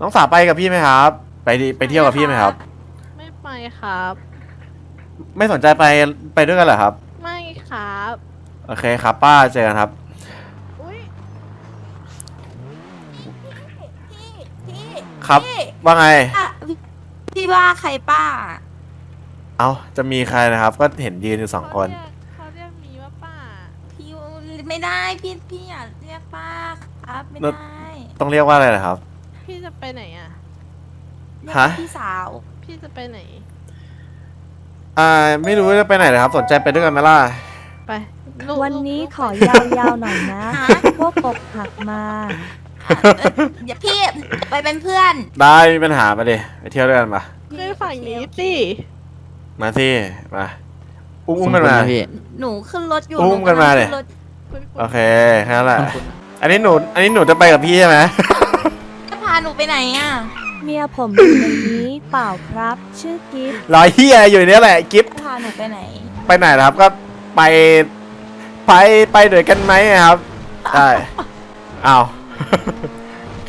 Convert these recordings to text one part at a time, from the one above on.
น้องสาวไปกับพี่ไหมครับ ไปดิไปเที่ยวกับพี่ไหมครับ ไม่ไปครับ ไม่สนใจไปไปด้วยกันเหรอครับ ไม่ครับ โอเคครับ ป้าเจอกันครับ อุ้ยพี่พี่ครับ พี่ว่าไง อะพี่ว่าใครป้า เอาจะมีใครนะครับ ก็เห็นยืนอยู่สองคน เขาเรียกมีว่าป้า พี่ไม่ได้พี่พี่อย่าเรียกป้าครับไม่แล้วได้ ต้องเรียกว่าอะไรนะครับ พี่จะไปไหนอะเรียกฮะ พี่สาว พี่จะไปไหน อ่า ไม่รู้จะไปไหนนะครับ สนใจไปด้วยกันไหมล่ะ ไปลูกวันนี้ลูกขอยาวๆหน่อยนะฮะ พวกอกหักมาเอ่ออย่าพี่ไปเป็นเพื่อน ได้ไม่มีปัญหามาดิไปเที่ยวด้วยกันมาขึ้นฝั่งนี้สิมาสิมาอุ้มอุ้มกันมาพี่ หนูขึ้นรถอยู่อุ้มหกันมาเลยขึ้รถคุณคุณโอเคแค่นั้นแหละอันนี้หนู อันนี้หนูจะไปกับพี่ใช่ไหมจะพา หนูไปไหนอะ เมียผมอยู่ในนี้เปล่าครับ ชื่อกิฟต์รอยเฮียอยู่เนี่ยแหละกิฟจะพาหนูไปไหน ไปไหนนะครับก็ไปไปไปด้วยกันไหมครับได้อ้าว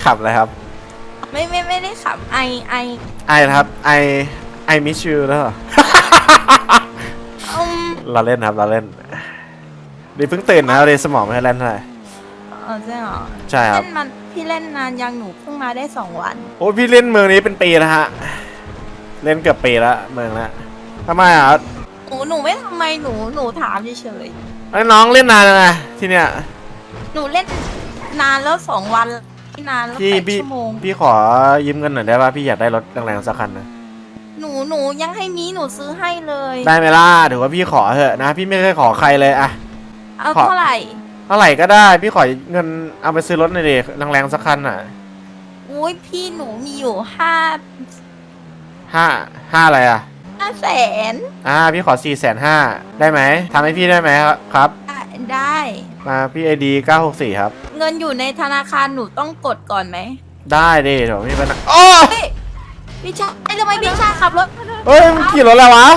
ขับอะไรครับ ไม่ไม่ไม่ได้ขับไอไอไอนะครับไอไอมิชูแล้วเหรออืมเราเล่นครับเราเล่นดีเพิ่งตื่นนะครับเลยสมองไม่ให้เล่นเท่าไหร่ เออใช่เหรอใช่ครับ เล่นมันพี่เล่นนานยังหนูเพิ่งมาได้สองวัน โอ้ยพี่เล่นเมืองนี้เป็นปีแล้วฮะ เล่นเกือบปีแล้วเมืองแล้วทำไมอะหนูหนูไม่ทำไมหนูหนูถามเฉยไอ้น้องเล่นนานยังไงที่เนี้ยๆหนูเล่นนานแล้วสองวันนานแล้วพี่แปดพี่ชั่วโมง พี่ขอยืมเงินหน่อยได้ป่ะพี่อยากได้รถแรงๆสักคันนะหนูหนูยังให้มีหนูซื้อให้เลย ได้ไหมล่ะถือว่าพี่ขอเถอะนะ พี่ไม่เคยขอใครเลยอะ เอาขอ เท่าไหร่ เท่าไหร่ก็ได้ พี่ขอเงินเอาไปซื้อรถหน่อยดิแรงๆสักคันอะอุ้ยพี่หนูมีอยู่ห้าห้าห้าอะไรอะห้าแสนอ่าพี่ขอสี่แสนห้าได้ไหมทำให้พี่ได้ไหมครับได้ มาพี่ไอดีเก้าหกสี่ครับ เงินอยู่ในธนาคารหนูต้องกดก่อนไหมได้ดิเดี๋ยวพี่เป็นโอ้เฮ้ยพี่ชายเอ้ยทำไมพี่ชายขับรถเฮ้ยมันขี่รถอะไรวะ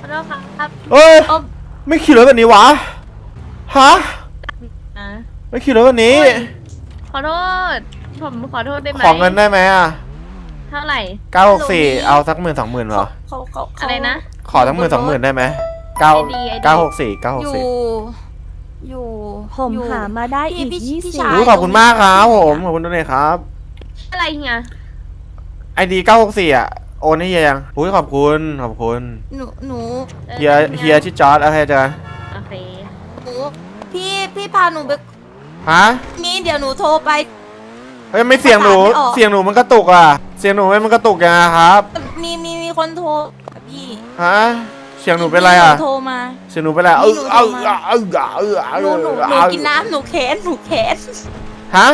ขอโทษครับ เฮ้ยเออไม่ขี่รถแบบนี้วะฮะนะ ไม่ขี่รถแบบนี้ขอโทษ ผมขอโทษได้ไหมขอเงินได้ไหมอะเท่าไหร่ เก้าหกสี่เอาสักหมื่นสองหมื่นเหรอ เขาเขาเขาอะไรนะ ขอสักหมื่นสองหมื่นได้ไหมเก้า ID ID เก้าหกสี่เก้าหอกยู่ สี่อยู่ผมอยู่ หามาได้พี่อีกพี่ยี่พี่สิบชาย ขอบคุณมากครับผมขอบคุณด้วยครับอะไรเงี้ยไอดีเก้าหกสี่อะโอนให้เฮียยังอุ้ยขอบคุณขอบคุณหนูหนูเฮียเฮียชื่อจอร์ดโอเคเจอกันโอเค หนูพี่พี่พาหนูไป ฮะมีเดี๋ยวหนูโทรไป เฮ้ยไม่เสียงหนู ประสานไม่ออก เสียงหนูมันกระตุกอะ เสียงหนูไม่มันกระตุกยังไงครับ มีมีมีคนโทรพี่ฮะ เสียงหนูเป็นไรอะ มีคโทรมา เสียงหนูเป็นไรเออเออเออเออเออเอหนูอหนูหนูกินน้ำหนูแค้นหนูแค้นฮะ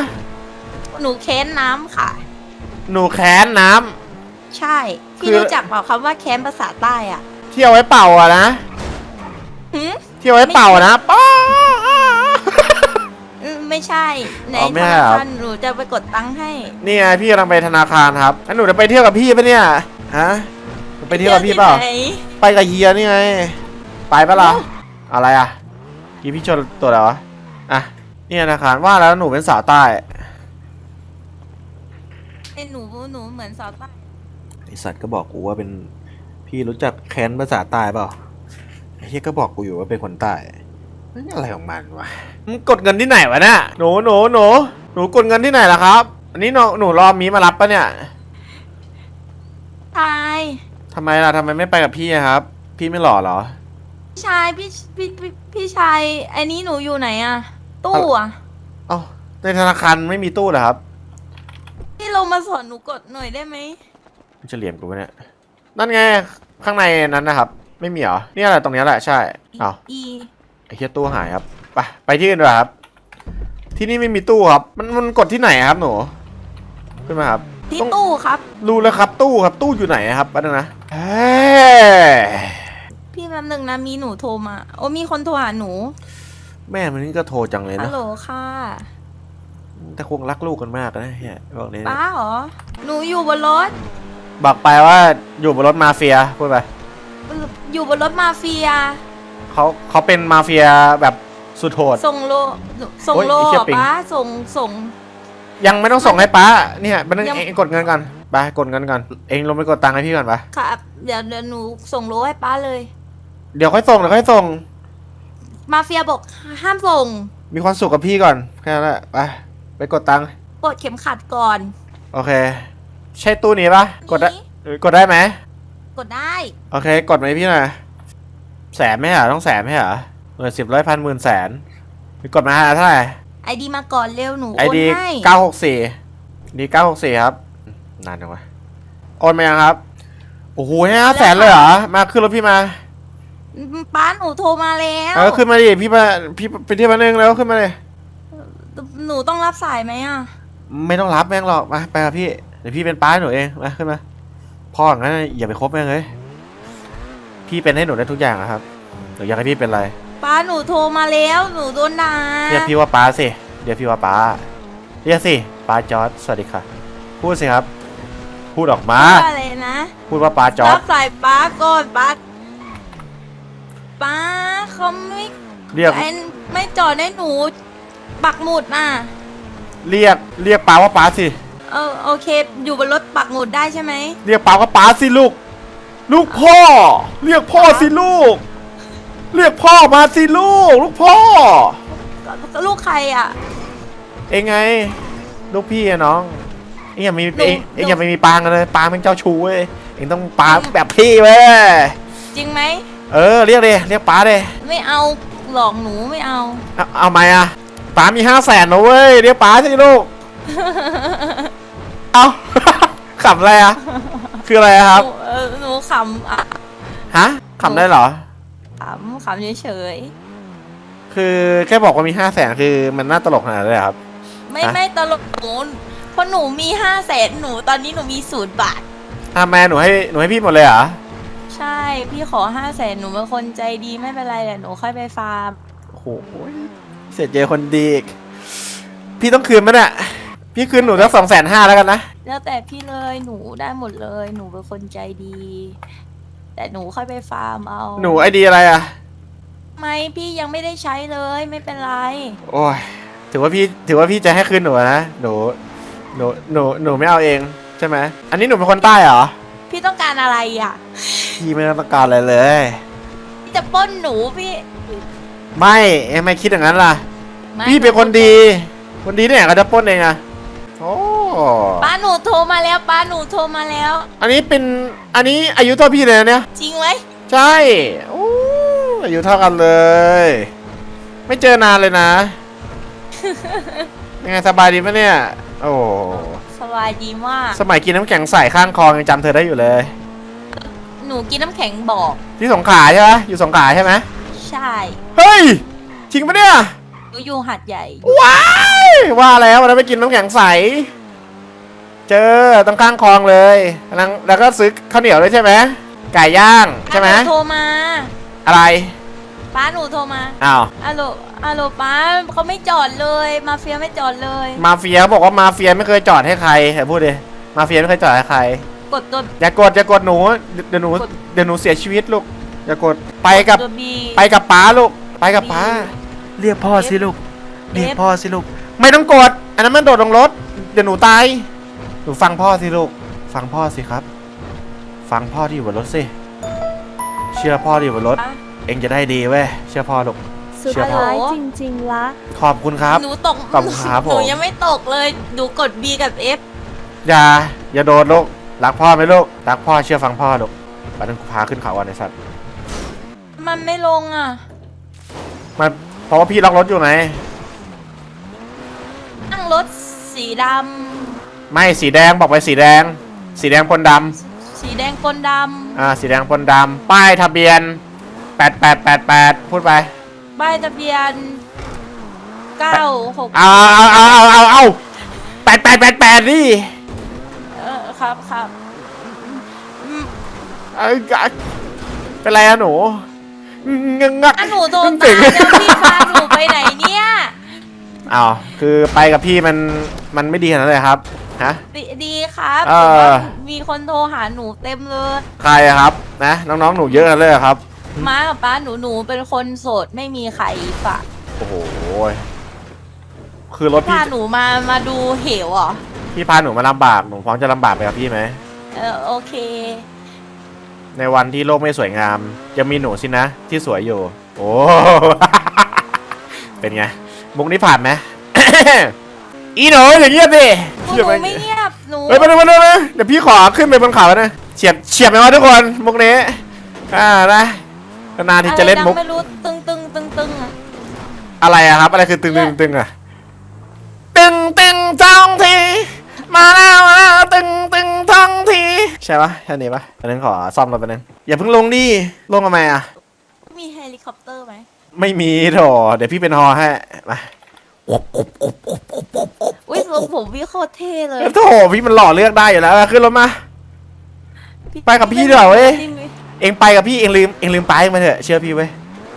หนูแค้นน้ำค่ะ หนูแค้นน้ใช่ พี่คือ รู้จักเปล่าคำว่าแค้นภาษาใต้อะำที่เอาไว้เป่าอะนะ หืมที่เอาไว้เป่านะป้าอืม ไม่ใช่ในอ๋อไม่ธใช่นาเหรอ คารหนูจะไปกดตังค์ให้นี่ไงพี่กำลังไปธนาคารครับแล้วหนูจะไปเที่ยวกับพี่ปะเนี่ยฮะไปเที่ยวกับพี่เปล่า ที่ไหน ไปกับเฮียนี่ไง ไปปะล่ะอะไรอะกี่พี่ชนตัวอะไรวะ อะนี่ธนาคารว่าแล้วหนูเป็นสาวใต้ไอ้หนูหนูเหมือนสาวใต้ไอสัตว์ก็บอกกูว่าเป็นพี่รู้จักแค้นภาษาใต้เปล่าไอ้เฮียก็บอกกูอยู่ว่าเป็นคนใต้ มันอะไรของมันวะมึงกดเงินที่ไหนวะเนี่ยหนูหนูหนูหนูกดเงินที่ไหนล่ะครับ อันนี้หนูหนูรอมีมารับปะเนี่ยชายทำไมล่ะทำไมไม่ไปกับพี่อะครับ พี่ไม่หล่อเหรอ พี่ชายพี่พี่พี่พี่ชายไอ้นี้หนูอยู่ไหนอะตู้อะเอ้าในธนาคารไม่มีตู้เหรอครับพี่ลงมาสอนหนูกดหน่อยได้ไหมมันจะเหลี่ยมกูปะเนี่ยนั่นไงข้างในนั้นนะครับ ไม่มีเหรอเนี่ยแหละตรงเนี้ยแหละใช่เอ้าอี ไอ้เฮียตู้หายครับ ไปไปที่อื่นดีกว่าครับ ที่นี่ไม่มีตู้ครับ มันมันกดที่ไหนครับหนูขึ้นมาครับที่ต้องตู้ครับ รู้แล้วครับตู้ครับตู้อยู่ไหนครับแป๊บนึงนะเฮ้ยพี่แป๊บหนึงนะมีหนูโทรมา โอ้มีคนโทรหาหนูแม่มันนี่ก็โทรจังเลยฮันะลโหลค่ะแต่คงรักลูกกันมากนะเฮียบอกนี้ป้าเหรอหนูอยู่บนรถบอกไปว่าอยู่บนรถมาเฟียพูดไปอยู่บนรถมาเฟีย เขาเขาเป็นมาเฟียแบบสุดโหด ส่งโลส่งโอ๊ยโลไอ้เหี้ยเหรอปิง ป้าส่งส่งฮยังไม่ต้องส่งให้ป้าเนี่ยบันนึงยัง เองกดเงินก่อนไปกดเงินก่อนเองลงไปกดตังค์ให้พี่ก่อนไปครับเดี๋ยวเดี๋ยวหนูส่งโลให้ป้าเลย เดี๋ยวค่อยส่งเดี๋ยวค่อยส่งมาเฟียบอกห้ามส่งมีความสุขกับพี่ก่อนแค่นั้นแหละไปไปกดตังค์กดเข็มขัดก่อนโอเค ใช่ตู้นี้ปะกดได้นี่เออกดได้ไหมกดได้โอเค กดไหมาให้พี่หน่อย แสนไหมเหรอต้องแสนไหมเหรอหมื่นสิบร้อยพันหมื่นแสนไปกดมาเท่าไหร่ไอดีมาก่อนเร็วหนูไอโอนดีให้เก้าหกสี่ดีเก้าหกสี่ครับ นานจังวะโอนมายังครับ โอ้โหห้าแสนเลยเหรอ มาขึ้นรถพี่มา ป้าหนูโทรมาแล้วเออขึ้นมาดิพี่มาพี่ไปที่มานึงแล้วขึ้นมาเลย หนูต้องรับสายไหมอะ ไม่ต้องรับแม่งหรอกมาไปกับพี่เดี๋ยวพี่เป็นป้าให้หนูเองมาขึ้นมาพ่ออย่างนั้นอย่าไปคบแม่งเลย พี่เป็นให้หนูได้ทุกอย่างอะครับหนูอยากให้พี่เป็นอะไรป้าหนูโทรมาแล้วหนูโดนด่าเรียกพี่ว่าป้าสิเรียกพี่ว่าป้าเรียกสิป้าจอร์ดสวัสดีค่ะ พูดสิครับ พูดออกมา ว่าอะไรนะพูดว่าป้าจอร์รัดบสายป้าก่อนป้าป้าเขาไม่เรียกไอ้ไม่จอดให้หนูปักหมุดน่ะ เรียกเรียกป้าว่าป้าสิ เออโอเค อยู่บนรถปักหมุดได้ใช่ไหมเรียกป้าว่าป้าสิลูก ลูกพ่อ เรียกพ่อสิลูก เรียกพ่อมาสิลูก ลูกพ่อ ลูกใครอะ เองไง ลูกพี่อะน้อง เองอย่ามีหนูเองเองหนูอย่าไปมีปางกันเลยปางเป็นเจ้าชู้เว้ยเองต้องปาแบบพี่เว้ยจริงไหมเออเรียกเลยเรียกป้าเลยไม่เอาหลอกหนูไม่เอา เอาเอาไหมอะป้ามีห้าแสนนะเว้ยเรียกป้าสิลูกเอาขำอะไรอะคืออะไรอะครับหนูเออหนูขำอะฮะขำได้เหรอ ขำขำเฉยคือแค่บอกว่ามีห้าแสนคือมันน่าตลกขนาดนั้นเลยเหรอครับ ๆไม่ฮะ ไม่ตลกหนูเพราะหนูมีห้าแสนหนูตอนนี้หนูมีศูนย์บาท อะแม่หนูให้หนูให้พี่หมดเลยเหรอ ใช่ พี่ขอห้าแสนหนูเป็นคนใจดีไม่เป็นไรแหละหนูค่อยไปฟาร์ม โอ้โหเสียเจคนดีอีกพี่ต้องคืนมั้ยเนี่ย พี่คืนหนูสักสองแสนห้าแล้วกันนะ แล้วแต่พี่เลยหนูได้หมดเลย หนูเป็นคนใจดี แต่หนูค่อยไปฟาร์มเอาหนูไอดีอะไรอะไม่พี่ยังไม่ได้ใช้เลยไม่เป็นไร โอ้ย ถือว่าพี่ถือว่าพี่จะให้คืนหนูนะ หนู หนู หนู หนูไม่เอาเองใช่ไหม อันนี้หนูเป็นคนใต้เหรอ พี่ต้องการอะไรอะ พี่ไม่ต้องการอะไรเลย พี่จะปล้นหนูพี่ไม่เอ็งไม่คิดอย่างนั้นล่ะ ไม่พี่เป็นคนดี คนดีเนี่ยก็จะปล้นเองอะโอ้ ป้าหนูโทรมาแล้วป้าหนูโทรมาแล้ว อันนี้เป็นอันนี้อายุเท่าพี่เลยนะเนี่ย จริงไหมใช่โอ้อายุเท่ากันเลย ไม่เจอนานเลยนะ ยังไงสบายดีไหมเนี่ย โอ้สบายดีมาก สมัยกินน้ำแข็งใส่ข้างคลองยังจำเธอได้อยู่เลย หนูกินน้ำแข็งบอก ที่สงขลาใช่ไหมอยู่สงขลาใช่ไหมใช่เฮ้ยจริงปะเนี่ยหนูอยู่หัดใหญ่ ว้ายว่าแล้ววันนั้นไปกินน้ำแข็งใส เจอตรงข้างคลองเลยแล้วแล้วก็ซื้อข้าวเหนียวด้วยใช่ไหมไก่ย่างใช่ไหมป้านูโทรมาอะไรป้าหนูโทรมาอ้าวอะโหลอะโหลป้าเขาไม่จอดเลย มาเฟียไม่จอดเลย มาเฟียบอกว่ามาเฟียไม่เคยจอดให้ใครแต่พูดดิมาเฟียไม่เคยจอดให้ใคร กดตัวอย่ากดอย่ากดหนูเดี๋ยวหนูกดเดี๋ยวหนูเสียชีวิตลูกอย่ากดไปกับตัวบีไปกับป้าลูกไปกับป้า เรียกพ่อสิลูกเรียกพ่อสิลูกไม่ต้องกด อันนั้นมันโดดลงรถเดี๋ยวหนูตายห นูฟังพ่อสิลูก ฟังพ่อสิครับ ฟังพ่อที่อยู่บนรถสิ เชื่อพ่อที่อยู่บนรถ เองจะได้ดีเว้ย เชื่อพ่อลูก สุดเชื่อพ่อ ท้ายจริงๆละขอบคุณครับ หนูตกขอบคุณครับหนูผมยังไม่ตกเลย หนูกด B กับ F อย่า อย่าโดดลูก รักพ่อไหมลูก รักพ่อเชื่อฟังพ่อลูกวันนั้นกูพาขึ้นเขาวันไอ้สัตว์มันไม่ลงอะมันเพราะว่าพี่ล็อกรถอยู่ไงนั่งรถสีด ไม่สีแดงบอกไปสีแดง สีแดงปนดำำสีแดงปนดอ่าสีแดงปนดำป้ายทะเบียนแปดแปดแปดแปดพูดไปำป้ายทะเบียนเก้าหกเอาเอาเอาเอาเอาเอาแปดแปดแปดแปดดิเออครับครับอืมเอ้ยอะเป็นไรอะหนูงักงักอะหนูโดนเจ๋ตางยแล้วพี่พาหนูไปไหนเนี่ย อ้าวคือไปกับพี่มันมันไม่ดีขนาดนั้นเลยครับ ฮะ ดีดีครับเออแต่ว่ามีคนโทรหาหนูเต็มเลย ใครอะครับนะน้องๆหนูเยอะกันเลยเหรอครับ ม้ากับป้าหนูหนูเป็นคนโสดไม่มีใครฝากโอ้โหคือรถพี่พาหนูมามาดูเหวเหรอพี่พาหนูมาลำบากหนูพร้อมจะลำบากไปกับพี่ไหมเออโอเค ในวันที่โลกไม่สวยงามยังมีหนูสินะ ที่สวยอยู่ โอ้ เป็นไงมุกนี้ผ่านไหม อีหนูอย่างเงี้ยสิหนูไม่เงียบหนูเฮ้ยมาดูมาดูมาเดี๋ยวพี่ขอขึ้นไปบนเขานะเฉียบเฉียบไหมวะทุกคนมุกนี้อ่านะนานๆที่จะเล่นมุก อะไรดังไม่รู้ตึงตึงตึงตึงอะอะไรอะครับ อะไรคือตึงตึงตึงอะตึงตึงท้องที มาแล้วมาแล้วตึงตึงท้องที ใช่ปะแค่นี้ปะอันนั้นขอซ่อมรถไปบนึงอย่าเพิ่งลงดิลงทำไมอะมีเฮลิคอปเตอร์ไหมไม่มีโถเดี๋ยวพี่เป็นฮอให้มา อุ้ยทรงผมพี่โคตรเท่เลยโถพี่มันหล่อเลือกได้อยู่แล้วขึ้นรถมา ไปกับพี่ด้วยเหรอเว้ยเองไปกับพี่เองลืมเองลืมป้าเองมาเถอะเชื่อพี่เว้ย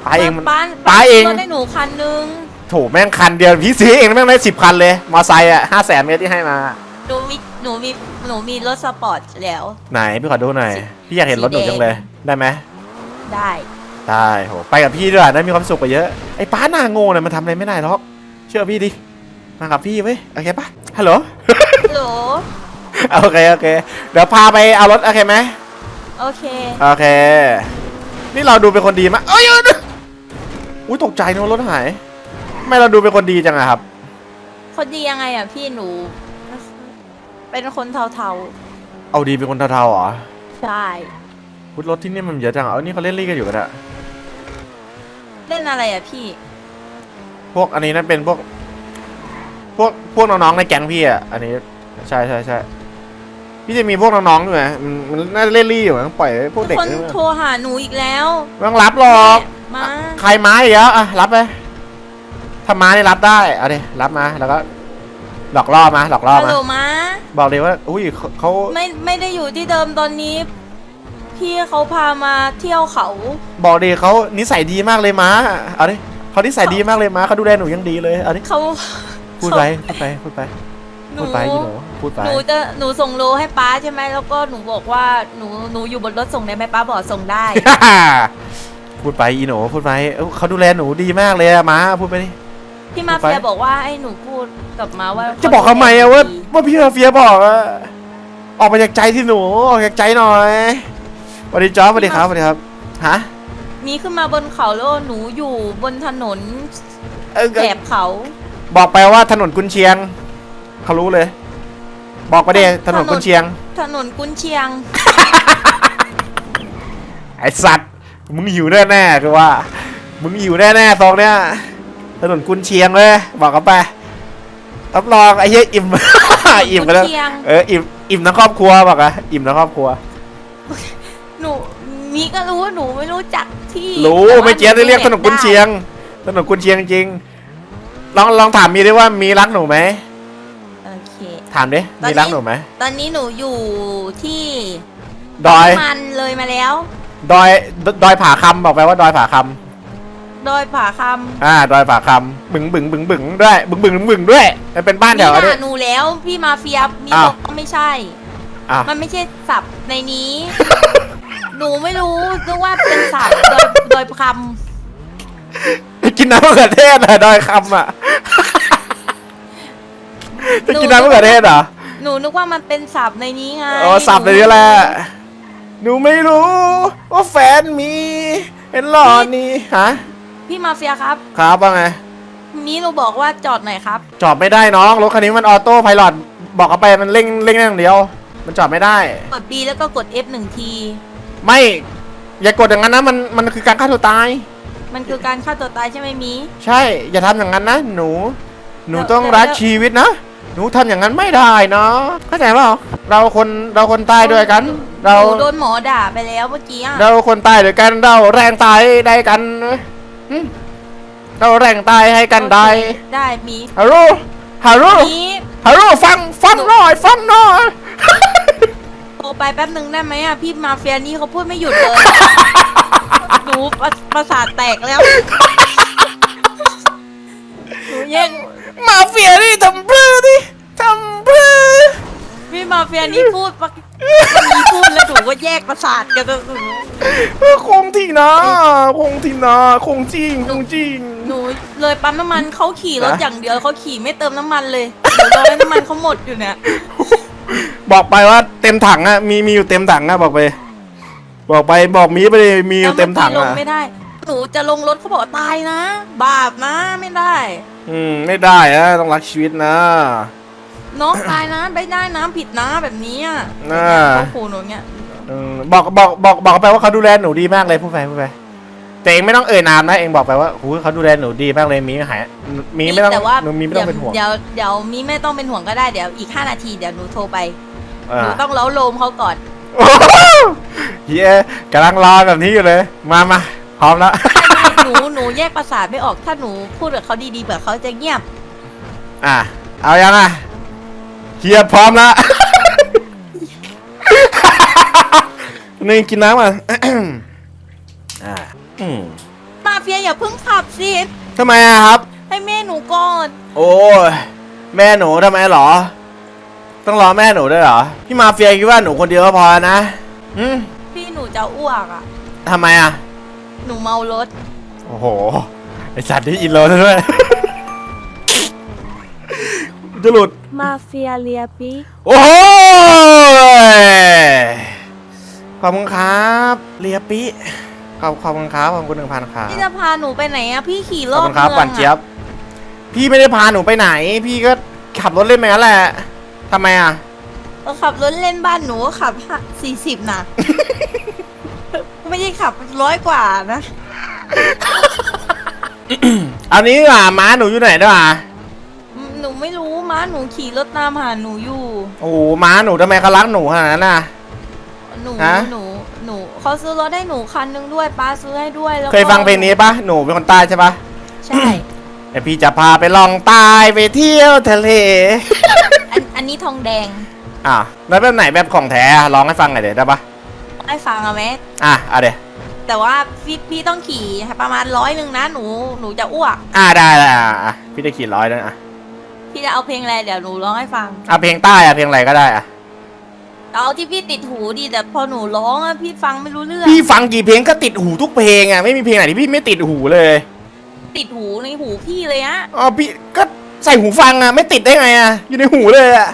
ป้าเองมันป้านป้าเองรถให้หนูคันนึงโถแม่งคันเดียวพี่ซื้อเองแม่งได้สิบคันเลย มอไซค์อะห้าแสนเมตรที่ให้มาหนูมีหนูมีหนูมีรถสปอร์ตแล้ว ไหนพี่ขอดูหน่อยพี่อยากเห็นรถหนูสีแดงจังเลยได้ไหมได้ได้โหไปกับพี่ด้วยได้มีความสุขกว่าเยอะไอ้ป้าหน้าโง่เนี่ยมันทำอะไรไม่ได้หรอก เชื่อพี่ดิมากับพี่เว้ยโอเคปะฮัลโหลโหลโอเคโอเค เดี๋ยวพาไปเอารถโอเคไหมโอเค โอเค นี่เราดูเป็นคนดีมากเอ้ยเอ้ยอุ้ยตกใจนึกว่ารถหายทำไม่เราดูเป็นคนดีจังอะครับ คนดียังไงอะพี่หนู เป็นคนเทาเอาดีเป็นคนเทาๆเหรอๆ ใช่ พุทรถที่นี่มันเยอะจังเอานี่เขาเล่นลี่กันอยู่กันอะเล่นอะไรอะพี่ พวกอันนี้นั่นเป็นพวก พวกพวกน้องๆในแก๊งพี่อะอันนี้ใช่ใช่ใช่พี่จะมีพวกน้องๆด้วยมันมันน่าจะเล่นลี่อยู่มั้งปล่อยให้พวกเด็กคนไม่โทรหาหนูอีกแล้วต้องรับหรอกมาใครม้าอีกแล้วอะรับไปถ้าม้านี่รับได้เอาดิรับมาแล้วก็หลอกล่อมาหลอกล่อฮัลมา โหลมาบอกเลยว่าอุ้ยเขาเขาไม่ไม่ได้อยู่ที่เดิมตอนนี้ พี่เขาพามาเที่ยวเขา บอกเลยเขานิสัยดีมากเลยม้าเอาดิ เขานิสัยดีมากเลยม้าเขาดูแลหนูยังดีเลยเอาดิเขาพูดไปพูดไปพูดไปหนูพูดไปอีหนูพูดไปหนูจะหนูส่งโลให้ป้าใช่ไหมแล้วก็หนูบอกว่าหนูหนูอยู่บนรถส่งได้ไหมป้าบอกส่งได้ พูดไปอีหนูพูดไปเอ้าเขาดูแลหนูดีมากเลยอะม้าพูดไปดิพี่มาเฟียบอกว่าให้หนูพูดกับมาว่า จะบอกทำไมอะว่าว่าพี่มาเฟียบอกอะออกมาจากใจที่หนูออกจากใจหน่อยสวัสดีจ๊อบสวัสดีครับสวัสดีครับฮะ มีขึ้นมาบนเขาแล้วหนูอยู่บนถนนเออแถบเขาบอกไปว่าถนนกุนเชียง เขารู้เลย บอกไปดิถนนกุนเชียง ถนนกุนเชียง ไอสัตว์มึงหิวแน่แน่ๆคือว่า มึงหิวแน่แน่ๆตรงเนี้ยถนนกุนเชียงเลยบอกเขาไปรับรองไอ้เหี้ยอิ่มอิ่มกันแล้วกุนเชียงเอออิ่มอิ่มทั้งครอบครัวบอกอะอิ่มทั้งครอบครัวหนู มีก็รู้ว่าหนูไม่รู้จักที่รู้แต่ว่าไม่เจี๊ยบได้เรียกถนนกุนเชียได้งถนนกุนเชียงจริง ลองลองถามมีได้ว่ามีรักหนูไหมโอเค ถามดิตอนนี้ มีรักหนูไหมตอนนี้หนูอยู่ที่ดอยมันเลยมาแล้ว ดอยดอยผาคำบอกไปว่าดอยผาคโดยผาคำอ่าดอยผาคำบึงบึงบึงบึงด้วยบึงบึงบึงบึงด้วยมันเป็นบ้านำแถมีวด่าด้วยหนูแล้วพี่มาเฟียมีอ้าวบอกว่าไม่ใช่อะมันไม่ใช่ศัพท์ในนี้ หนูไม่รู้นึกว่าเป็นศัพท์โดยโดยคกินน้ำมะเขือเทศเหรอดอยคำอะจะกินน้ำมะเขือเทศเหรอำหนูนึกว่ามันเป็นศัพท์ในนี้ไงอ๋อสับเลยนี่แหละหนูไม่รู้ว่าแฟนมีเห็นหล่อนี่ฮะพี่มาเฟียครับ ครับว่าไง นี้หนูบอกว่าจอดหน่อยครับ จอดไม่ได้น้องรถคันนี้มันออโต้ไพลอตบอกเขาไปมันเร่งเร่งได้อย่างเดียว มันจอดไม่ได้ กด B แล้วก็กด F หนึ่งที ไม่ อย่ากดอย่างนั้นนะมันมันคือการฆ่าตัวตาย มันคือการฆ่าตัวตายใช่ไหมมี ใช่ อย่าทำอย่างนั้นนะหนู หนูแล้วต้องแล้วรักชีวิตนะ หนูทำอย่างนั้นไม่ได้นะเข้าใจเปล่าเราคนเราคนใต้ด้วยกัน เราหนูโดนหมอด่าไปแล้วเมื่อกี้อะเราคนใต้ด้วยกันเราแรงตายได้กันหึเราแรงตายให้กันได้โอเคได้มีฮัลโหลฮัลโหล มี ฮัลโหลฟังฟังหน่อยฟังหน่อย โทรไปแป๊บหนึ่งได้ไหมอะพี่มาเฟียนี่เขาพูดไม่หยุดเลยหนูประประสาทแตกแล้วหนูแย่งมาเฟียนี่ทำเพื่อดิทำเพื่อพี่มาเฟียนี่พูดปะมีพูดแล้วหนูก็แยกประสาทกันแล้วหนูคงที่นะคงที่นะคงจริงคงจริง หนูหเลยปั๊มน้ำมันเขาขี่รถนะอย่างเดียวเขาขี่ไม่เติมน้ำมันเลยเดี๋ยวรอให้น้ำมันเขาหมดอยู่เนี่ย บอกไปว่าเต็มถังอะมีมีอยู่เต็มถังอะบอกไป บอกไปบอกมีไปเลยมีอยู่เต็มถังแล้วอะอกี้ลไม่ได้หนูจะลงรถเขาบอกตายนะ บาปนะไม่ได้อืมไม่ได้อะต้องรักชีวิตนะน้องตายนะไม่ได้นะผิดนะแบบนี้อะน่าเขาขู่หนูเนี่ยอืมบอกบอกบอกบอกไปว่าเขาดูแลหนูดีมากเลยพูดไปพูดไป แต่เองไม่ต้องเอ่ยนามนะเองบอกไปว่าหูยเขาดูแลหนูดีมากเลยมีหายมีไม่ต้องแต่ว่าหนูมีไม่ต้องเป็นห่วงเดี๋ยวเดี๋ยวมีไม่ต้องเป็นห่วงก็ได้เดี๋ยวอีก5นาทีเดี๋ยวหนูโทรไปอ่าหนูต้องเล้าโลมเขาก่อนโอ้โหเฮียกำลังรอแบบนี้อยู่เลย มามาพร้อมแล้วหนูหนูแยกประสาทไม่ออกถ้าหนูพูดกับเขาดีๆเผื่อเขาจะเงียบ อะ เอายังอะเฮียพร้อมแล้วนี่กินน้ำอะอ่า อืมมาเฟียอย่าเพิ่งขับสิ ทำไมอะครับ ให้แม่หนูก่อน โอ้ยแม่หนูทำไมหรอ ต้องรอแม่หนูด้วยเหรอ พี่มาเฟียคิดว่าหนูคนเดียวก็พอนะอืมพี่หนูจะอ้วกอะ ทำไมอะหนูเมารถ โอ้โห ไอสัตว์ที่อินโรซะด้วย จะหลุด มาเฟียเลียปิโอ้โหขอบคุณครับ เรียปิ ขอบขอบคุณครับขอบคุณหนึ่งพันครับพี่จะพาหนูไปไหนอะพี่ขี่รขอบอบคุณครับเมืหอวางนเจี๊ยอะบพี่ไม่ได้พาหนูไปไหน พี่ก็ขับรถเล่นไปงั้นแหละทำไมอะ เราขับรถเล่นบ้านหนูก็ขับสี่สิบนะ ไม่ใช่ขับร้อยกว่านะอันนี้อะม้าหนูอยู่ไหนด้วยอะหนูไม่รู้ม้าหนูขี่รถตามหาหนูอยู่ โอ้โหม้าหนูทำไมเขารักหนูขนาดนั้นน่ะ หนูฮะ หนูหนู เขาซื้อรถให้หนูคันนึงด้วยป้าซื้อให้ด้วยแล้วก็เคยฟังเพลงนี้ปะหนูเป็นคนใต้ใช่ปะใช่แต่พี่จะพาไปลองใตายไปเที่ยวทะเล อันอันนี้ทองแดงอะแล้วแบบไหนแบบของแท้อะร้องให้ฟังหน่อยเดี๋ยวได้ปะให้ฟังเอาไหมอะเอาเดี๋ยวแต่ว่าพี่พี่ต้องขี่ประมาณร้อยหนึ่งนะหนูหนูจะอ้วก อะได้ได้อะอะพี่จะขี่ร้อยแล้วอะพี่จะเอาเพลงอะไรเดี๋ยวหนูร้องให้ฟัง เอาเพลงใต้อะเพลงอะไรก็ได้อะ เอาที่พี่ติดหูดีแต่พอหนูร้องอะพี่ฟังไม่รู้เรื่องพี่ฟังกี่เพลงก็ติดหูทุกเพลงอะไม่มีเพลงไหนที่พี่ไม่ติดหูเลยติดหูในหูพี่เลยอะอ๋อพี่ก็ใส่หูฟังอะไม่ติดได้ไงอะอยู่ในหูเลยอะ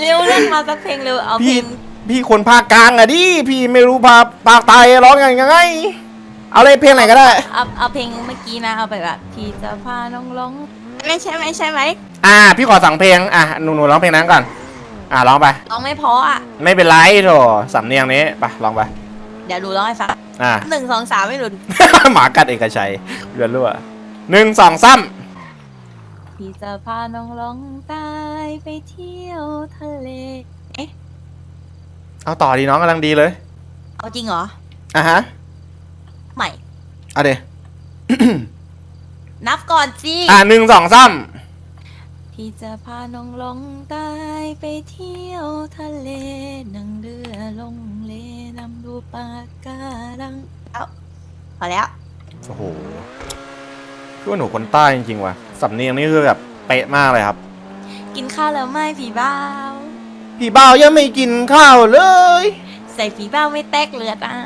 เร็วเล่นมาสักเพลงเร็วเอาเพพี่ลงพี่คนภาคกลางอะดิพี่ไม่รู้ภาคภาคใต้ร้องยังไงเอาเลยเพลงไหนก็ได้ เอาเอาเพลงเมื่อกี้นะเอาไปแบบพี่จะพาน้องร้องไม่ใช่ไหมใช่ไหมอ่า พี่ขอสั่งเพลงอะหนูหนูร้องเพลงนั้นก่อน อะร้องไป ร้องไม่เพราะอะ ไม่เป็นไรโถสำเนียงนี้ไปลองไป เดี๋ยวหนูร้องให้ฟังอ่าหนึ่งสองสามไม่หลุดหมากัดเอกชัยเรือนรั่วหนึ่งสองสามพี่จะพาน้องร้องตายไปเที่ยวทะเลเอ๊ะเอาต่อดีน้องกำลังดีเลยเอาจริงเหรอ อะฮะใหม่ เอาเดี๋ยวนับก่อนสิอะหนึ่งสองสาม พี่จะพาน้องลงใตายไปเที่ยวทะเล นั่งเรือลงเลนำดูปากการัง เอาพอแล้ว โอ้โหคือว่าหนูคนใต้จริงๆว่ะสำเนียงนี่คือแบบเป๊ะมากเลยครับ กินข้าวแล้วไหม่ผีบ้าว พี่เบ้ายังไม่กินข้าวเลย ใส่ผีบ้าวไม่แตกเลือดอะ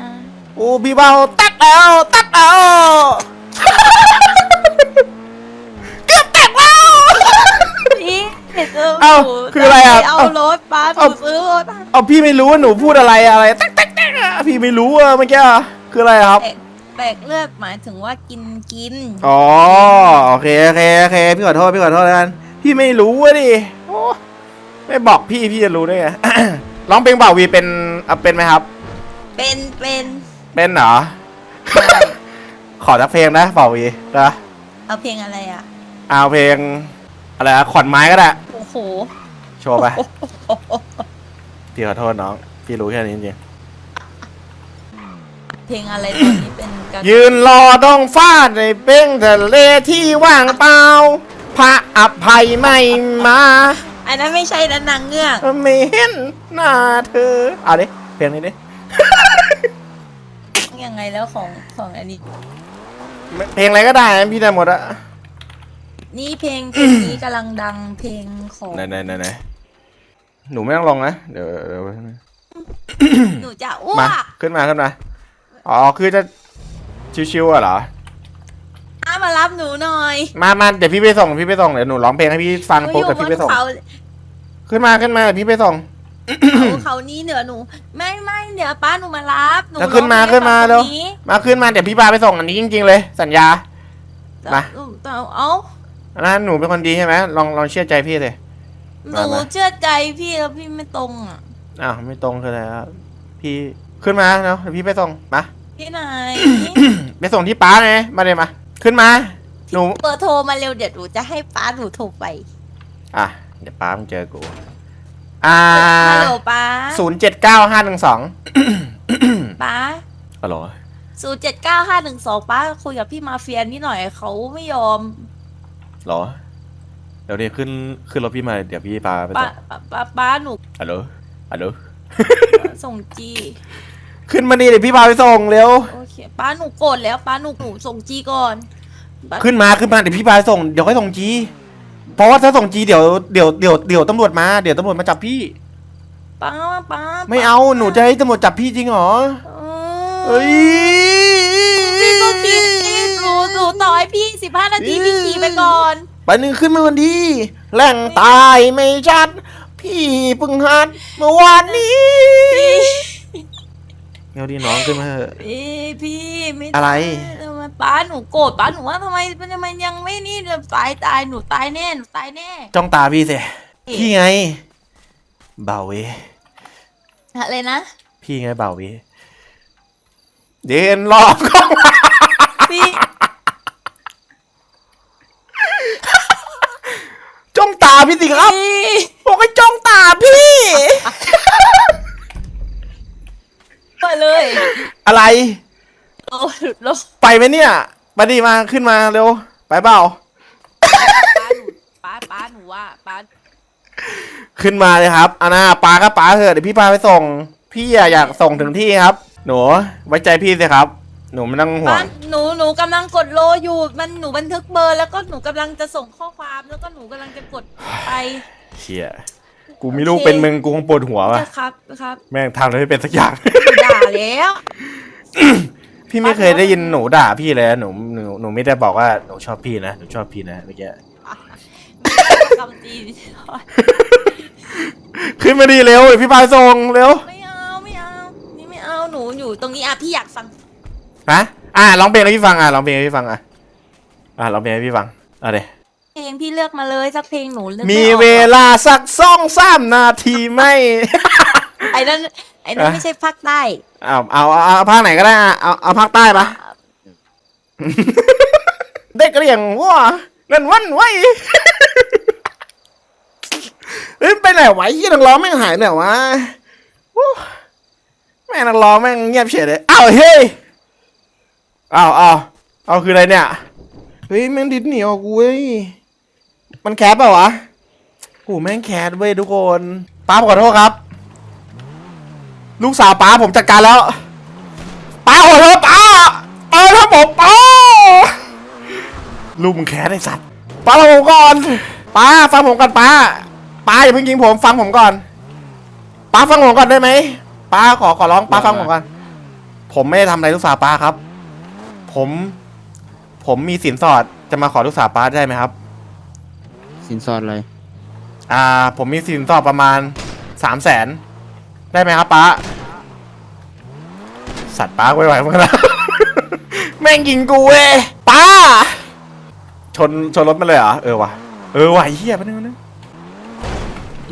โอ้พี่เบ้าตักเอาตักเอาเกือบแตกแล้ว พี่ เห็นเออเอ้าหนูคืออะไรอะจปเอาเอ้ารถป้าหเอ้านูซื้อรถอะเอาพี่ไม่รู้ว่าหนูพูดอะไรอะไรแตกแตกแตกอะพี่ไม่รู้อะเมื่อกี้อะคืออะไรครับ แตกแตกเลือดหมายถึงว่ากินกิน อ๋อโอเคโอเคโอเคพี่ขอโทษพี่ขอโทษแล้วกันพี่ไม่รู้อะดิโอ้ไม่บอกพี่พี่จะรู้ได้ไง ร้องเพลงเบาวีเป็นเอาเป็นไหมครับ เป็นเป็นเป็นเหรอ ขอสักเพลงนะเบาวีนะเอาเพลงอะไรอะ เอาเพลงอะไรอะขอนไม้ก็ได้ โอ้โหโชว์ไป พี่ขอโทษน้อง พี่รู้แค่นี้จริงเพลงอะไรตอนนี้เป็นกันๆยืนรอดองฟาดในเป้งทะเลที่ว่างเปล่า พระอภัยไม่มา อันนั้นไม่ใช่นะนางเงือกไม่เห็นหน้าเธอ เอาดิ เพลงนี้ดิ ยังไงแล้วของของอันนี้ เพลงอะไรก็ได้นะพี่ได้หมดอะ นี่เพลงเพลงนี้กำลังดังเพลงของ ไหนไหนไหนไหนหนูไม่ต้องลงนะ เดี๋ยวเดี๋ยวหนูจะอ้วมากขึ้นมาขึ้นมา อ๋อ คือจะชิวๆอะเหรอมารับหนูหน่อยมามาเดี๋ยวพี่ไปส่งพี่ไปส่งเดี๋ยวหนูร้องเพลงให้พี่ฟังหนูปุ๊บอยู่เดี๋ยวบพี่นไปส่ง เขาขึ้นมาขึ้นมาเดี๋ยวพี่ไปส่ง เขาเขานี้เหนือหนู ไม่ไม่เดี๋ยวป้าหนูมารับหนูแล้วขึ้นมาร้องเพลงขึ้นมาให้เร็วฟังตรงนี้มาขึ้นมาเดี๋ยวพี่พาไปส่งอันนี้จริง ๆ เลย สัญญา มาแต่เอ้า อันนั้นหนูเป็นคนดีใช่ไหมลองลองเชื่อใจพี่เลยหนูมา เชื่อใจพี่แล้วพี่ไม่ตรงอะ อ้าวไม่ตรงคืออะไรครับพี่ขึ้นมาเนาะเดี๋ยวพี่ไปส่งมา พี่ไหนไปส่งที่ป้าไงมาเลยมา ขึ้นมา หนู เบอร์โทรมาเร็วเดี๋ยวหนูจะให้ป้าหนูโทรไปอะ เดี๋ยวป้ามึงเจอกู อ่าฮัลโหลป้าศูนย์เจ็ดเก้าห้าหนึ่งสองป้าฮัลโหลศูนย์เจ็ดเก้าห้าหนึ่งสองป้าคุยกับพี่มาเฟียนี่หน่อยเขาไม่ยอม หรอ เดี๋ยวเดี๋ยวขึ้นขึ้นรถพี่มา เดี๋ยวพี่พาไปป้าส่งป้าป้าป้าหนูฮัลโหลฮัลโหลส่งจีขึ้นมาดิเดี๋ยวพี่พาไปส่งเร็ว โอเคป้าหนูโกรธแล้วป้าหนูหนูส่งจีก่อนป้าขึ้นมาขึ้นมาเดี๋ยวพี่พาไปส่งเดี๋ยวค่อยส่งจี เพราะว่าถ้าส่งจีเดี๋ยวเดี๋ยวเดี๋ยวเดี๋ยวตำรวจมาเดี๋ยวตำรวจมาจับพี่ ป้าป้าไม่เอาหนูจะให้ตำรวจจับพี่จริงเหรอเอเอ้ยพี่ก็คิด ดิหนูหนูต่อให้พี่สิบห้านาทีพี่ขี่ไปก่อน ไปหนึ่งขึ้นมาวันดีแหล่งตายไม่ชัด พี่เพิ่งหัดเมื่อวานนี้พี่เงาดีน้องขึ้นมาเถอะ พี่พี่ไม่ด้อะไร ทำไมป้าหนูโกรธป้าหนูว่าทำไมทำไมยังไม่นี่เลยตายตายหนูตายแน่หนูตายแน่ จ้องตาพี่สิพี่ไง เบาเวอะไรนะพี่ไงเบาเวเดินรอบเข้ามาพี่ จ้องตา พี่สิครับพี่บอกให้จ้องตาพี่ ไปเลยอะไร โอ้หลุดลมไปไหมเนี่ยมาดีมาขึ้นมาเร็ว ไปเปล่า ป้าหนูป้าป้าหนูว่าป้าขึ้นมาเลยครับอานาปาก็ปาเถอะเดี๋ยวพี่พาไปส่ง พี่อะอยากส่งถึงที่ครับ หนูไว้ใจพี่สิครับ หนูไม่ต้องห่วป้างหนูหนูกำลังกดโลอยู่มันหนูบันทึกเบอร์ แล้วก็หนูกำลังจะส่งข้อความแล้วก็หนูกำลังจะกดไปเชี่ยกูมีลูกเป็นมึงกูคงปวดหัวว่ะครับครับแม่งทำอะไรไม่เป็นสักอย่างหนูด่าแล้ว พี่ไม่เคยได้ยินหนูด่าพี่เลยหนูหนูหนูไม่ได้บอกว่าหนูชอบพี่นะหนูชอบพี่นะเมื่อกี้คำจีนขึ้นมาดีเร็วเดี๋ยวพี่พาไปส่งเร็วไม่เอาไม่เอา นี่ไม่เอาหนูอยู่ตรงนี้อะพี่อยากฟัง ฮะอะร้องเพลงให้พี่ฟังอะร้องเพลงให้พี่ฟังอะอะร้องเพลงให้พี่ฟังเอาเดี๋ยเพลงพี่เลือกมาเลยสักเพลงหนูลือกมีไออกเวลาสักสองสามนาทีไหม ไอ้นั่นไอ้นั่นอะไม่ใช่ภาคใต้เอาเอาเอาเอาภาคไหนก็ได้อะเอาเอาภาคใต้ปะได้กระเรียงวัวเงินวันไว้ เฮ้ยไปไหนวะไอ้ยี่นักร้องแม่งหายไปไหนวะโอ้แม่งนักร้องแม่งเงียบเฉยเลยอ้าวเฮ้ย อ้าวอ้าวเอาคืออะไรเนี่ย เฮ้ยแม่งดิดเหนียวกูเว้ย มันแคสเปล่าวะโอ้แม่งแคสเว้ยทุกคนป้าขอโทษครับ ลูกสาวป้าผมจัดการแล้วป้าขอโทษป้าป้าถ้าผมป้าลูกมึงแคสไอ้สัตว์ป้าฟังผมก่อนป้าฟังผมก่อนป้าป้าอย่าเพิ่งยิงผมฟังผมก่อนป้าฟังผมก่อนได้ไหมป้าขอขอร้องป้าฟังผมก่อน ผมไม่ได้ทำอะไรลูกสาวป้าครับ ผม ผมมีสินสอดจะมาขอลูกสาวป้าได้ไหมครับ สินสอดอะไรอ่า ผมมีสินสอดประมาณสามแสนได้ไหมครับป้าสัตว์ป้าไม่ไหวมั้งนะแม่งยิงกูเว้ยป้า ชนชนรถมาเลยเหรอเออว่ะเออว่ะไอ้เฮียแป๊บนึงแป๊บนึง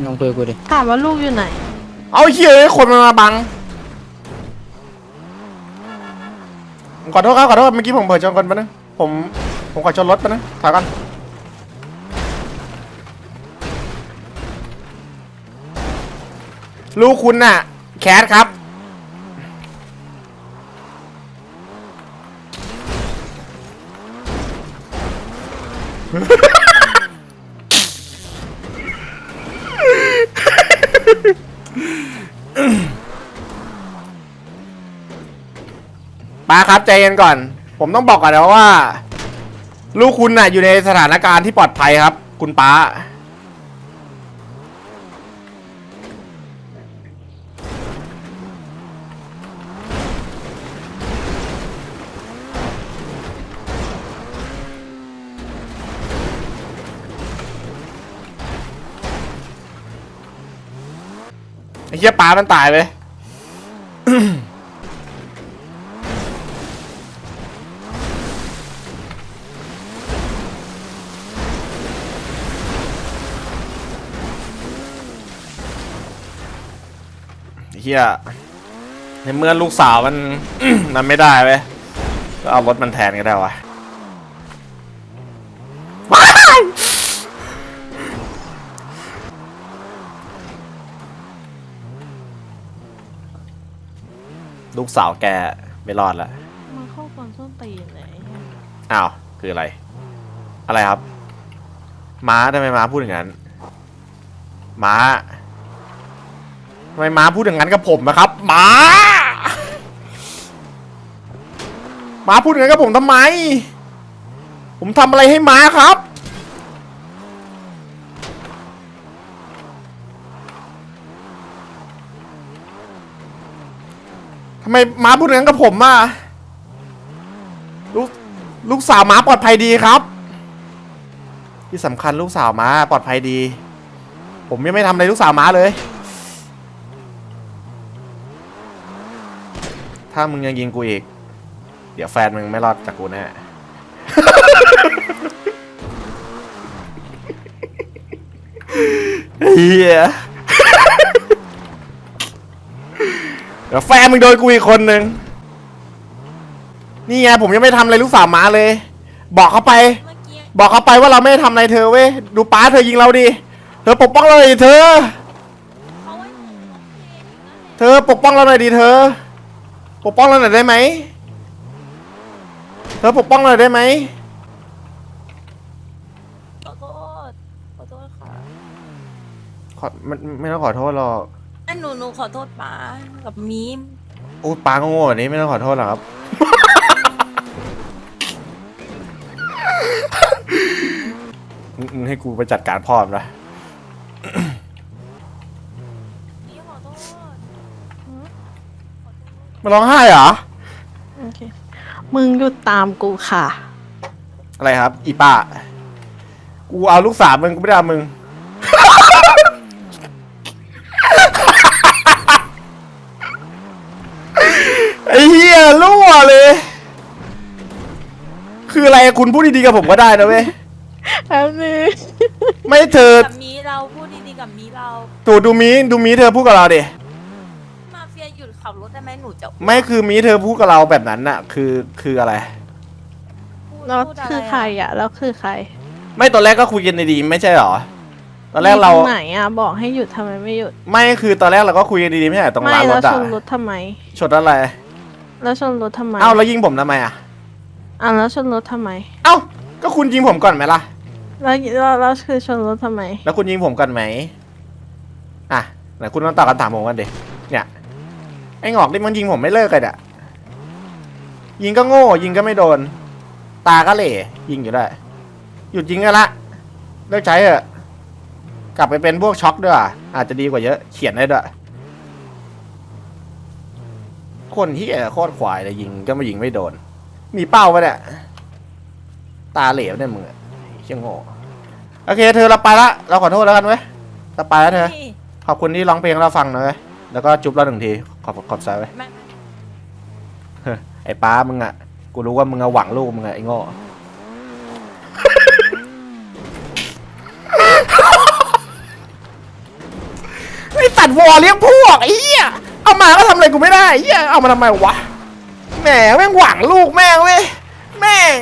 ลองคุยกับกูดิถามว่าลูกอยู่ไหน เอาไอ้เฮียเอ้ยคนมันมาบัง ขอโทษครับขอโทษเมื่อกี้ผมเปิดชนคนไปนึงผมผมขอชนรถไปนึงถอยก่อนลูกคุณน่ะ แคสครับ ปาครับใจเย็นก่อน ผมต้องบอกก่อนนะว่า ลูกคุณน่ะอยู่ในสถานการณ์ที่ปลอดภัยครับ คุณป้าเฮียป้ามันตายไป เฮียในเมื่อลูกสาวมัน มันไม่ได้เว้ยก็เอารถมันแทนก็ได้วะว้ายลูกสาวแกไม่รอดละมันเข้าคนส้นตีนเลยอ้าว คืออะไร อะไรครับ ม้าทำไมม้าพูดอย่างนั้น ม้า ทำไมม้าพูดอย่างนั้นกับผมนะครับม้าม้าพูดอย่างนั้นกับผมทำไม ผมทำอะไรให้ม้าครับ ทำไมม้าพูดอย่างนั้นกับผมอะลูกลูกสาวม้าปลอดภัยดีครับ ที่สำคัญลูกสาวม้าปลอดภัยดี ผมยังไม่ทำอะไรลูกสาวม้าเลย ถ้ามึงยังยิงกูอีก เดี๋ยวแฟนมึงไม่รอดจากกูแน่ เฮียเดี๋ยวแฟนมึงโดนกูอีกคนนึง นี่ไงผมยังไม่ทำอะไรลูกสาวมาเลย บอกเขาไป เมื่อกี้บอกเขาไปว่าเราไม่ได้ทำอะไรเธอเว้ย ดูป้าเธอยิงเราดิ เธอปกป้องเราหน่อยดิเธอ เขาไว้หนูร้อเพลงอยู่นั่นแหละ เธอปกป้องเราหน่อยดิเธอ ปกป้องเราหน่อยได้ไหมเธอปกป้องเราหน่อยได้ไหมขอโทษ ขอโทษค่ะขอไม่ไม่ต้องขอโทษหรอกอันหนูหนูขอโทษป้ากับมีมโอ้ป้าก็โง่แบบนี้ไม่ต้องขอโทษหรอกครับ มึงมึงให้กูไปจัดการพ่อมนนะ มาร้องไห้เหรอ โอเค มึงหยุดตามกูค่ะ อะไรครับ อีป้า กูเอาลูกสาวมึงกูไม่ได้เอามึง ไอ้เหี้ยรั่วเลย คืออะไรคุณพูดดีๆกับผมก็ได้นะเว้ย แป๊บนึงไม่เธอกับมีเราพูดดีๆกับมีเรา ตูดูมีดูมีเธอพูดกับเราดิ มาเฟียหยุดขับรถได้ ไหมหนูจะไม่คือมีเธอพูดกับเราแบบนั้นน่ะ คือคืออะไรพูดแล้วพูดะไคือใครอะแล้วคือใครไม่ตอนแรกก็คุยกันดีๆไม่ใช่เหรอตอนแรกเรามีตงไหนอะบอกให้หยุดทำไมไม่หยุดไม่คือตอนแรกเราก็คุยกันดีๆไม่ใช่เหรอตรงไม่ร้านรแล้วถชอะนรถทำไม ชนอะไรแล้วชนรถทำไมเอ้าแล้วยิงผมทำไมอะอะแล้วชนรถทำไม เอ้าก็คุณยิงผมก่อนไหมล่ะ แล้วแล้วแล้วคือชนรถทำไม แล้วคุณยิงผมก่อนไหมอะไหนคุณต้องตอบคำถามผมกันดิเนี่ย ไอ้งอกนี่มันยิงผมไม่เลิกเลยอะยิงก็โง่ ยิงก็ไม่โดน ตาก็เหล่ยิงอยู่ได้ หยุดยิงกันละเลิกใช้เถอะกลับไปเป็นพวกช็อคด้วยอะอาจจะดีกว่าเยอะ เขียนได้ด้วยคนที่โคตรควายเลยยิงก็ไม่ยิงไม่โดน มีเป้าปะเนี่ย ตาเหลวเนี่ยมึงอะเชี่ยโง่โอเค เธอเราไปละ เราขอโทษแล้วกันเว้ยเราไปแล้วเธอนี่ขอบคุณที่ร้องเพลงให้เราฟังนะเว้ย แล้วก็จุ๊บเราหนึ่งที ขอบขอบใจไว้ยไม่ไอ้ป้ามึงอะกูรู้ว่ามึงอะหวังลูกมึงอะไอ้โง่ ไอ้ตัดวอเลี้ยงพวกไอ้เหี้ย เอามาก็ทำอะไรกูไม่ได้ไอ้เหี้ย เอามาทำไมวะ แหมแม่งหวังลูกแม่งเว้ย แม่ง